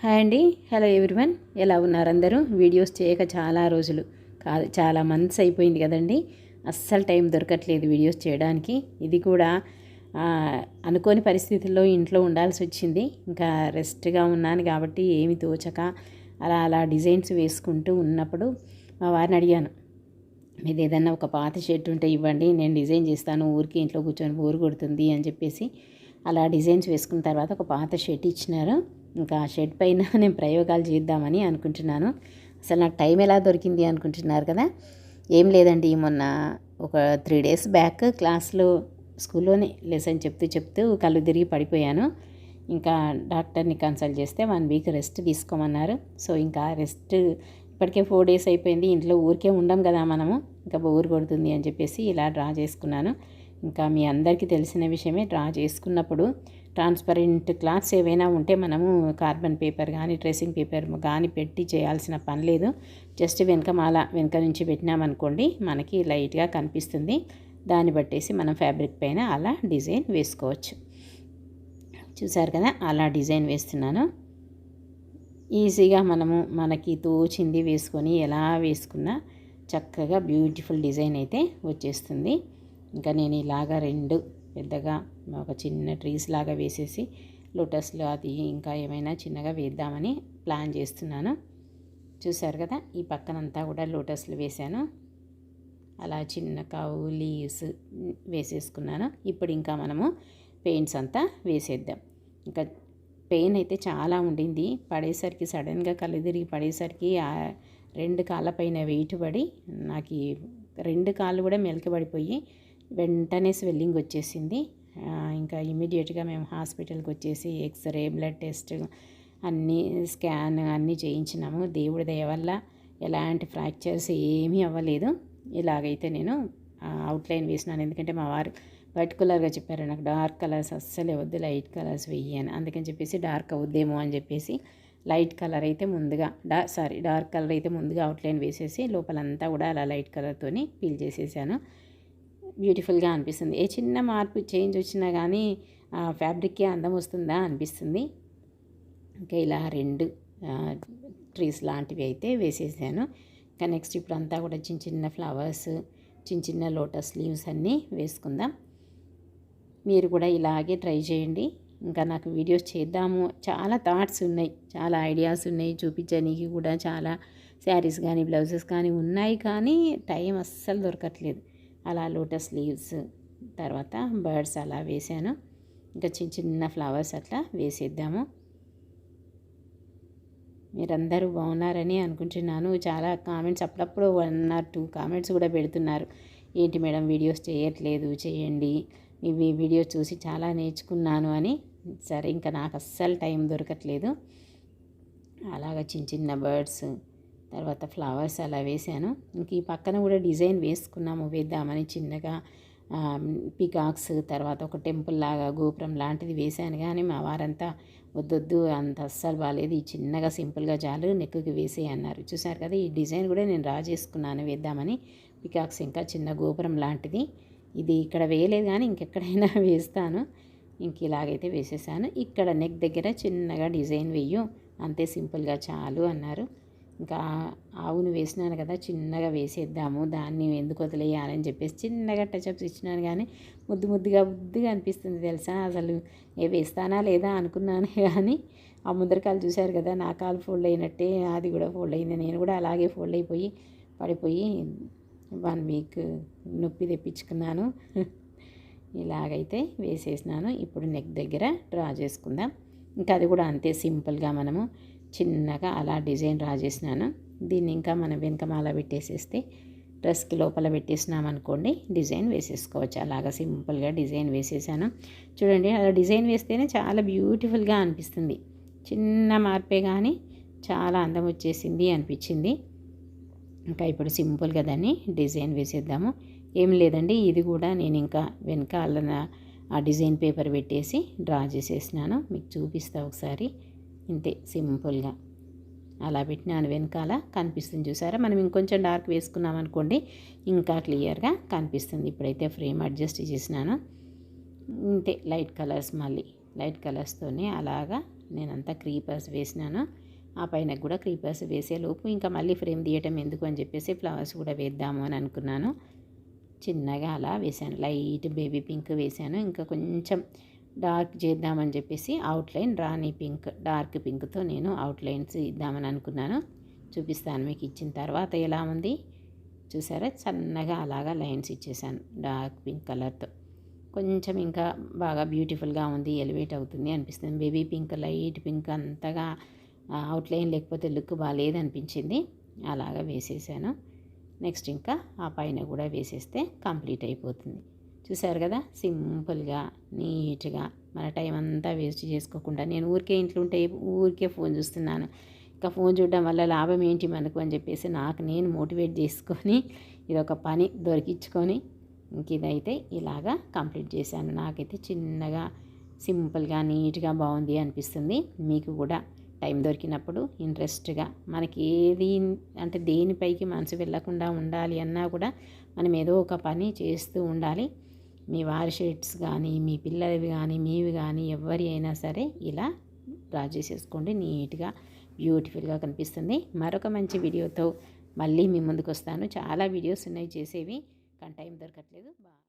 Hi అండి. Hello everyone. ఎలా ఉన్నారు అందరూ? వీడియోస్ చేయక చాలా రోజులు. కాదు చాలా మంత్స్ అయిపోయింది కదండి. అస్సలు టైం దొరకట్లేదు వీడియోస్ చేయడానికి. ఇది కూడా అనుకోని పరిస్థితుల్లో ఇంట్లో ఉండాల్సి వచ్చింది. ఇంకా రెస్ట్గా ఉన్నాను కాబట్టి ఏమి తోచక అలా అలా డిజైన్స్ వేసుకుంటూ ఉన్నప్పుడు మా వారిని అడిగాను. మీది ఏదన్నా ఒక పాత షర్ట్ ఉంటే ఇవ్వండి. నేను డిజైన్ చేస్తాను. ఊరికి ఇంట్లో కూర్చొని బోరు కొడుతుంది అని చెప్పేసి అలా డిజైన్స్ వేసుకున్న తర్వాత ఒక పాత షర్ట్ ఇచ్చినారు. ఇంకా షెడ్ పైన నేను ప్రయోగాలు చేద్దామని అనుకుంటున్నాను. అసలు నాకు టైం ఎలా దొరికింది అనుకుంటున్నారు కదా? ఏం లేదండి మొన్న ఒక త్రీ డేస్ బ్యాక్ క్లాస్లో స్కూల్లోనే లెసన్ చెప్తూ చెప్తూ కళ్ళు తిరిగి పడిపోయాను. ఇంకా డాక్టర్ని కన్సల్ట్ చేస్తే వన్ వీక్ రెస్ట్ తీసుకోమన్నారు. సో ఇంకా రెస్ట్ ఇప్పటికే ఫోర్ డేస్ అయిపోయింది. ఇంట్లో ఊరికే ఉండం కదా మనము. ఇంకా బోర్ కొడుతుంది అని చెప్పేసి ఇలా డ్రా చేసుకున్నాను. ఇంకా మీ అందరికీ తెలిసిన విషయమే డ్రా చేసుకున్నప్పుడు ట్రాన్స్పరెంట్ క్లాత్స్ ఏవైనా ఉంటే మనము కార్బన్ పేపర్ కానీ డ్రెస్సింగ్ పేపర్ కానీ పెట్టి చేయాల్సిన పని లేదు. జస్ట్ వెనక మాల వెనక నుంచి పెట్టినామనుకోండి మనకి లైట్గా కనిపిస్తుంది. దాన్ని బట్టేసి మనం ఫ్యాబ్రిక్ పైన అలా డిజైన్ వేసుకోవచ్చు. చూసారు కదా అలా డిజైన్ వేస్తున్నాను. ఈజీగా మనము మనకి తోచింది వేసుకొని ఎలా వేసుకున్నా చక్కగా బ్యూటిఫుల్ డిజైన్ అయితే వచ్చేస్తుంది. ఇంకా నేను ఇలాగా రెండు పెద్దగా ఒక చిన్న ట్రీస్ లాగా వేసేసి లోటస్లో అది ఇంకా ఏమైనా చిన్నగా వేద్దామని ప్లాన్ చేస్తున్నాను. చూసారు కదా ఈ పక్కనంతా కూడా లోటస్లు వేశాను. అలా చిన్న కావు లీవ్స్ వేసేసుకున్నాను. ఇప్పుడు ఇంకా మనము పెయింట్స్ అంతా వేసేద్దాం. ఇంకా పెయిన్ అయితే చాలా ఉండింది. పడేసరికి సడన్గా కళ్ళు తిరిగి పడేసరికి రెండు రెండు కాళ్ళపైన వెయిట్ పడి నాకు రెండు కాళ్ళు కూడా మెలకబడిపోయి వెంటనే స్వెల్లింగ్ వచ్చేసింది. ఇంకా ఇమీడియట్గా మేము హాస్పిటల్కి వచ్చేసి ఎక్స్రే బ్లడ్ టెస్ట్ అన్నీ స్కాన్ అన్నీ చేయించినాము. దేవుడి దయ వల్ల ఎలాంటి ఫ్రాక్చర్స్ ఏమీ అవ్వలేదు. ఇలాగైతే నేను అవుట్లైన్ వేసినాను. ఎందుకంటే మా వారు పర్టికులర్గా చెప్పారు నాకు డార్క్ కలర్స్ అస్సలే వద్దు లైట్ కలర్స్ వెయ్యి అని. అందుకని చెప్పేసి డార్క్ అవుద్దేమో అని చెప్పేసి లైట్ కలర్ అయితే ముందుగా డా సారీ డార్క్ కలర్ అయితే ముందుగా అవుట్లైన్ వేసేసి లోపలంతా కూడా అలా లైట్ కలర్తోని పీల్ చేసేసాను. బ్యూటిఫుల్గా అనిపిస్తుంది. ఏ చిన్న మార్పు చేంజ్ వచ్చినా కానీ ఆ ఫ్యాబ్రిక్కే అందం వస్తుందా అనిపిస్తుంది. ఇంకా ఇలా రెండు ట్రీస్ లాంటివి అయితే వేసేసాను. ఇంకా నెక్స్ట్ ఇప్పుడు అంతా కూడా చిన్న చిన్న ఫ్లవర్స్ చిన్న చిన్న లోటస్ లీవ్స్ అన్నీ వేసుకుందాం. మీరు కూడా ఇలాగే ట్రై చేయండి. ఇంకా నాకు వీడియోస్ చేద్దాము. చాలా థాట్స్ ఉన్నాయి. చాలా ఐడియాస్ ఉన్నాయి. చూపించడానికి కూడా చాలా శారీస్ కానీ బ్లౌజెస్ కానీ ఉన్నాయి కానీ టైం అస్సలు దొరకట్లేదు. అలా లోటస్ లీవ్స్ తర్వాత బర్డ్స్ అలా వేసాను ఇంకా చిన్న చిన్న ఫ్లవర్స్ అట్లా వేసేద్దాము. మీరందరూ బాగున్నారని అనుకుంటున్నాను. చాలా కామెంట్స్ అప్పుడప్పుడు వన్ ఆర్ టూ కామెంట్స్ కూడా పెడుతున్నారు. ఏంటి మేడం వీడియోస్ చేయట్లేదు చేయండి. మీ వీడియోస్ చూసి చాలా నేర్చుకున్నాను అని. సరే ఇంకా నాకు అస్సలు టైం దొరకట్లేదు. అలాగ చిన్న చిన్న బర్డ్స్ తర్వాత ఫ్లవర్స్ అలా వేసాను ఇంక ఈ పక్కన కూడా డిజైన్ వేసుకున్నాము వేద్దామని చిన్నగా పికాక్స్ తర్వాత ఒక టెంపుల్ లాగా గోపురం లాంటిది వేశాను. కానీ మా వారంతా వద్దొద్దు అంత అస్సలు బాగాలేదు ఈ చిన్నగా సింపుల్గా చాలు నెక్కుకి వేసే అన్నారు. చూసారు కదా ఈ డిజైన్ కూడా నేను రా చేసుకున్నాను వేద్దామని. పికాక్స్ ఇంకా చిన్న గోపురం లాంటిది. ఇది ఇక్కడ వేయలేదు కానీ ఇంకెక్కడైనా వేస్తాను. ఇంక ఇలాగైతే వేసేసాను. ఇక్కడ నెక్ దగ్గర చిన్నగా డిజైన్ వేయు అంతే సింపుల్గా చాలు అన్నారు. ఇంకా ఆవును వేసినాను కదా చిన్నగా వేసేద్దాము దాన్ని ఎందుకు వదిలేయాలని చెప్పేసి చిన్నగా టచ్అప్స్ ఇచ్చినాను కానీ ముద్దు ముద్దుగా ముద్దుగా అనిపిస్తుంది తెలుసా? అసలు ఏ వేస్తానా లేదా అనుకున్నాను కానీ ఆ ముద్రకాలు చూశారు కదా నా కాలు ఫోల్డ్ అయినట్టే అది కూడా ఫోల్డ్ అయింది నేను కూడా అలాగే ఫోల్డ్ అయిపోయి పడిపోయి వన్ వీక్ నొప్పి తెప్పించుకున్నాను. ఇలాగైతే వేసేసినాను. ఇప్పుడు నెక్ దగ్గర డ్రా చేసుకుందాం. ఇంకా అది కూడా అంతే సింపుల్గా మనము చిన్నగా అలా డిజైన్ డ్రా చేసినాను దీన్ని ఇంకా మనం వెనకమాల పెట్టేసేస్తే డ్రెస్కి లోపల పెట్టేసినాం అనుకోండి డిజైన్ వేసేసుకోవచ్చు. అలాగా సింపుల్గా డిజైన్ వేసేసాను. చూడండి అలా డిజైన్ వేస్తేనే చాలా బ్యూటిఫుల్గా అనిపిస్తుంది. చిన్న మార్పే కానీ చాలా అందం వచ్చేసింది అనిపించింది. ఇంకా ఇప్పుడు సింపుల్గా దాన్ని డిజైన్ వేసేద్దాము. ఏం లేదండి ఇది కూడా నేను ఇంకా వెనకాలన ఆ డిజైన్ పేపర్ పెట్టేసి డ్రా చేసేసినాను. మీకు చూపిస్తా ఒకసారి. ఇంతే సింపుల్గా. అలా పెట్టినాను వెనకాల కనిపిస్తుంది చూసారా? మనం ఇంకొంచెం డార్క్ వేసుకున్నాం అనుకోండి ఇంకా క్లియర్గా కనిపిస్తుంది. ఇప్పుడైతే ఫ్రేమ్ అడ్జస్ట్ చేసినాను ఇంతే లైట్ కలర్స్ మళ్ళీ. లైట్ కలర్స్తోనే అలాగా నేనంతా క్రీపర్స్ వేసినాను. ఆ పైన కూడా క్రీపర్స్ వేసేలోపు ఇంకా మళ్ళీ ఫ్రేమ్ తీయటం ఎందుకు అని చెప్పేసి ఫ్లవర్స్ కూడా వేద్దాము అని అనుకున్నాను. చిన్నగా అలా వేసాను. లైట్ బేబీ పింక్ వేసాను. ఇంకా కొంచెం డార్క్ చేద్దామని చెప్పేసి అవుట్లైన్ రాణి పింక్ డార్క్ పింక్తో నేను అవుట్లైన్స్ ఇద్దామని అనుకున్నాను. చూపిస్తాను మీకు ఇచ్చిన తర్వాత ఎలా ఉంది. చూసారా? సన్నగా అలాగా లైన్స్ ఇచ్చేసాను డార్క్ పింక్ కలర్తో. కొంచెం ఇంకా బాగా బ్యూటిఫుల్గా ఉంది ఎలివేట్ అవుతుంది అనిపిస్తుంది. బేబీ పింక్ లైట్ పింక్ అంతగా అవుట్లైన్ లేకపోతే లుక్ బాగాలేదు అనిపించింది అలాగా వేసేసాను. నెక్స్ట్ ఇంకా ఆ పైన కూడా వేసేస్తే కంప్లీట్ అయిపోతుంది. చూసారు కదా? సింపుల్గా నీట్గా. మన టైం అంతా వేస్ట్ చేసుకోకుండా. నేను ఊరికే ఇంట్లో ఉంటే ఊరికే ఫోన్ చూస్తున్నాను. ఇంకా ఫోన్ చూడడం వల్ల లాభం ఏంటి మనకు అని చెప్పేసి నాకు నేను మోటివేట్ చేసుకొని ఇదొక పని దొరికించుకొని ఇంక ఇదైతే ఇలాగా కంప్లీట్ చేశాను. నాకైతే చిన్నగా సింపుల్గా నీట్గా బాగుంది అనిపిస్తుంది. మీకు కూడా టైం దొరికినప్పుడు ఇంట్రెస్ట్గా మనకి ఏది అంటే దేనిపైకి మనసు వెళ్ళకుండా ఉండాలి అన్నా కూడా మనం ఏదో ఒక పని చేస్తూ ఉండాలి. మీ వారి షర్ట్స్ కానీ మీ పిల్లలవి కానీ మీవి కానీ ఎవరి అయినా సరే ఇలా డ్రా చేసేసుకోండి నీట్గా బ్యూటిఫుల్గా కనిపిస్తుంది. మరొక మంచి వీడియోతో మళ్ళీ మీ ముందుకు వస్తాను చాలా వీడియోస్ ఉన్నాయి చేసేవి. కానీ టైం దొరకట్లేదు. బా